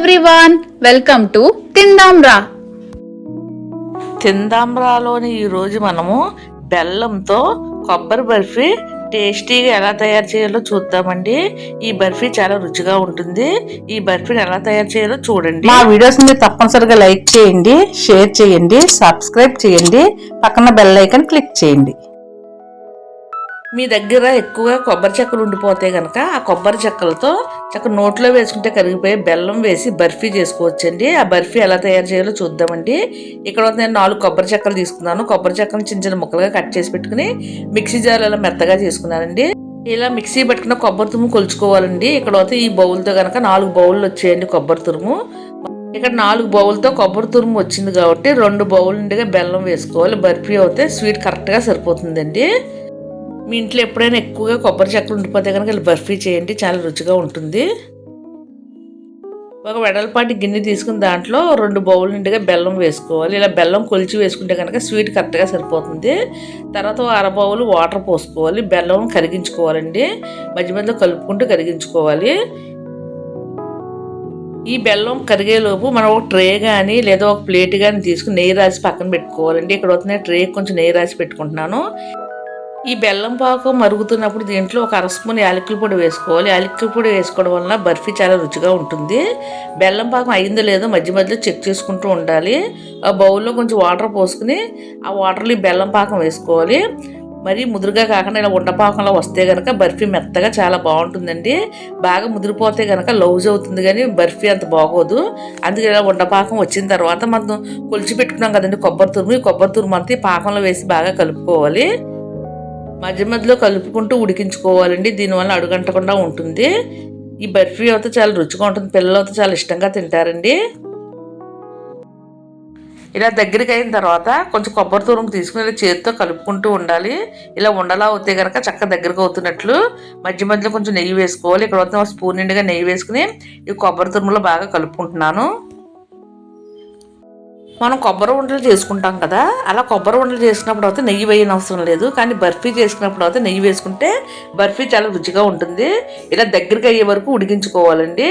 Everyone welcome to Tindamra తిందాంరాలోని ఈరోజు మనము బెల్లంతో కొబ్బరి బర్ఫీ టేస్టీగా ఎలా తయారు చేయాలో చూద్దామండి. ఈ బర్ఫీ చాలా రుచిగా ఉంటుంది. ఈ బర్ఫీని ఎలా తయారు చేయాలో చూడండి. మా వీడియోస్ని తప్పనిసరిగా లైక్ చేయండి షేర్ చేయండి సబ్స్క్రైబ్ చేయండి పక్కన బెల్ ఐకాన్ క్లిక్ చేయండి. మీ దగ్గర ఎక్కువగా కొబ్బరి చెక్కలు ఉండిపోతే కనుక ఆ కొబ్బరి చెక్కలతో చక్క నోట్లో వేసుకుంటే కరిగిపోయి బెల్లం వేసి బర్ఫీ చేసుకోవచ్చండి. ఆ బర్ఫీ ఎలా తయారు చేయాలో చూద్దామండి. ఇక్కడ నేను నాలుగు కొబ్బరి చెక్కలు తీసుకున్నాను. కొబ్బరి చెక్కలు చిన్న చిన్న ముక్కలుగా కట్ చేసి పెట్టుకుని మిక్సీ జార్ ఇలా మెత్తగా చేసుకున్నానండి. ఇలా మిక్సీ పెట్టుకున్న కొబ్బరి తురుము కొలుచుకోవాలండి. ఇక్కడ అయితే ఈ బౌల్తో కనుక నాలుగు బౌళ్ళు వచ్చేయండి కొబ్బరి తురుము. ఇక్కడ నాలుగు బౌల్తో కొబ్బరి తురుము వచ్చింది కాబట్టి రెండు బౌల్ నుండిగా బెల్లం వేసుకోవాలి. బర్ఫీ అయితే స్వీట్ కరెక్ట్గా సరిపోతుందండి. మీ ఇంట్లో ఎప్పుడైనా ఎక్కువగా కొబ్బరి చెక్కలు ఉండిపోతే కనుక ఇలా బర్ఫీ చేయండి చాలా రుచిగా ఉంటుంది. ఒక వెడల్పాటి గిన్నె తీసుకుని దాంట్లో రెండు బౌల్ నిండుగా బెల్లం వేసుకోవాలి. ఇలా బెల్లం కొలిచి వేసుకుంటే కనుక స్వీట్ కరెక్ట్గా సరిపోతుంది. తర్వాత అర బౌల్ వాటర్ పోసుకోవాలి. బెల్లం కరిగించుకోవాలండి. మధ్య మధ్యలో కలుపుకుంటూ కరిగించుకోవాలి. ఈ బెల్లం కరిగేలోపు మనం ఒక ట్రే కానీ లేదా ఒక ప్లేట్ కానీ తీసుకుని నెయ్యి రాసి పక్కన పెట్టుకోవాలండి. ఇక్కడ వస్తున్న ట్రే కొంచెం నెయ్యి రాసి పెట్టుకుంటున్నాను. ఈ బెల్లం పాకం మరుగుతున్నప్పుడు దీంట్లో ఒక అర స్పూన్ యాలకుల పొడి వేసుకోవాలి. యాలకుల పొడి వేసుకోవడం వలన బర్ఫీ చాలా రుచిగా ఉంటుంది. బెల్లం పాకం అయిందో లేదో మధ్య మధ్యలో చెక్ చేసుకుంటూ ఉండాలి. ఆ బౌల్లో కొంచెం వాటర్ పోసుకుని ఆ వాటర్లో ఈ బెల్లం పాకం వేసుకోవాలి. మరి ముదురుగా కాకుండా ఇలా ఉండపాకంలో వస్తే కనుక బర్ఫీ మెత్తగా చాలా బాగుంటుందండి. బాగా ముదిరిపోతే కనుక లౌజ్ అవుతుంది కానీ బర్ఫీ అంత బాగోదు. అందుకే ఇలా ఉండపాకం వచ్చిన తర్వాత మనం కొలిచి పెట్టుకున్నాం కదండి కొబ్బరి తురుము. ఈ కొబ్బరి తురుము అంతా ఈ పాకంలో వేసి బాగా కలుపుకోవాలి. మధ్య మధ్యలో కలుపుకుంటూ ఉడికించుకోవాలండి. దీనివల్ల అడుగంటకుండా ఉంటుంది. ఈ బర్ఫీ అయితే చాలా రుచిగా ఉంటుంది. పిల్లలు అయితే చాలా ఇష్టంగా తింటారండి. ఇలా దగ్గరికి అయిన తర్వాత కొంచెం కొబ్బరి తూరం తీసుకుని చేతితో కలుపుకుంటూ ఉండాలి. ఇలా ఉండలా అవుతే కనుక చక్క దగ్గరకు అవుతున్నట్లు మధ్య మధ్యలో కొంచెం నెయ్యి వేసుకోవాలి. ఇక్కడ వస్తే స్పూన్ నిండుగా నెయ్యి వేసుకుని ఈ కొబ్బరి తురుములో బాగా కలుపుకుంటున్నాను. మనం కొబ్బరి ఉండలు చేసుకుంటాం కదా అలా కొబ్బరి ఉండలు చేసుకున్నప్పుడు అయితే నెయ్యి వేయని అవసరం లేదు. కానీ బర్ఫీ చేసుకున్నప్పుడు అయితే నెయ్యి వేసుకుంటే బర్ఫీ చాలా రుచిగా ఉంటుంది. ఇలా దగ్గరికి అయ్యే వరకు ఉడికించుకోవాలండి.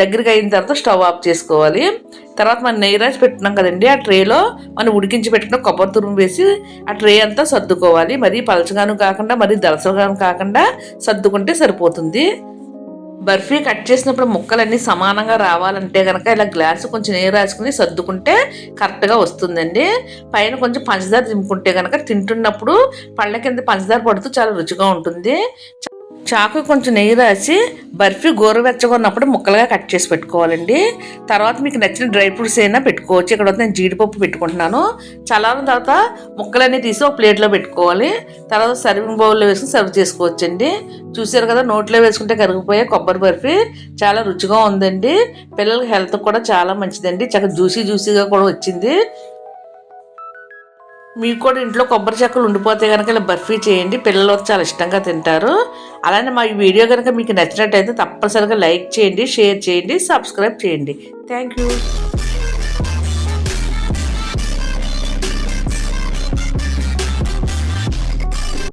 దగ్గరికి అయిన తర్వాత స్టవ్ ఆఫ్ చేసుకోవాలి. తర్వాత మనం నెయ్యి రాసి పెట్టున్నాం కదండి ఆ ట్రేలో మనం ఉడికించి పెట్టిన కొబ్బరి తురుము వేసి ఆ ట్రే అంతా సర్దుకోవాలి. మరీ పలచగాను కాకుండా మరీ దలసగాను కాకుండా సర్దుకుంటే సరిపోతుంది. బర్ఫీ కట్ చేసినప్పుడు ముక్కలన్నీ సమానంగా రావాలంటే కనుక ఇలా గ్లాసు కొంచెం నీరు రాసుకుని సర్దుకుంటే కరెక్ట్గా వస్తుందండి. పైన కొంచెం పంచదార దింపుకుంటే కనుక తింటున్నప్పుడు పళ్ళ కింద పంచదార పడుతూ చాలా రుచిగా ఉంటుంది. చాకు కొంచెం నెయ్యి రాసి బర్ఫీ గోరువెచ్చగా ఉన్నప్పుడు ముక్కలుగా కట్ చేసి పెట్టుకోవాలండి. తర్వాత మీకు నచ్చిన డ్రై ఫ్రూట్స్ అయినా పెట్టుకోవచ్చు. ఇక్కడ వద్ద నేను జీడిపప్పు పెట్టుకుంటున్నాను. చల్లారిన తర్వాత ముక్కలన్నీ తీసి ఒక ప్లేట్లో పెట్టుకోవాలి. తర్వాత సర్వింగ్ బౌల్లో వేసుకుని సర్వ్ చేసుకోవచ్చండి. చూసారు కదా నోట్లో వేసుకుంటే కరిగిపోయే కొబ్బరి బర్ఫీ చాలా రుచిగా ఉందండి. పిల్లలకి హెల్త్ కూడా చాలా మంచిదండి. చక్కగా జ్యూసీ జ్యూసీగా కూడా వచ్చింది. మీకు కూడా ఇంట్లో కొబ్బరి చెక్కలు ఉండిపోతే కనుక ఇలా బర్ఫీ చేయండి. పిల్లలు చాలా ఇష్టంగా తింటారు. అలానే మా ఈ వీడియో కనుక మీకు నచ్చినట్టయితే తప్పనిసరిగా లైక్ చేయండి షేర్ చేయండి సబ్స్క్రైబ్ చేయండి. Thank you.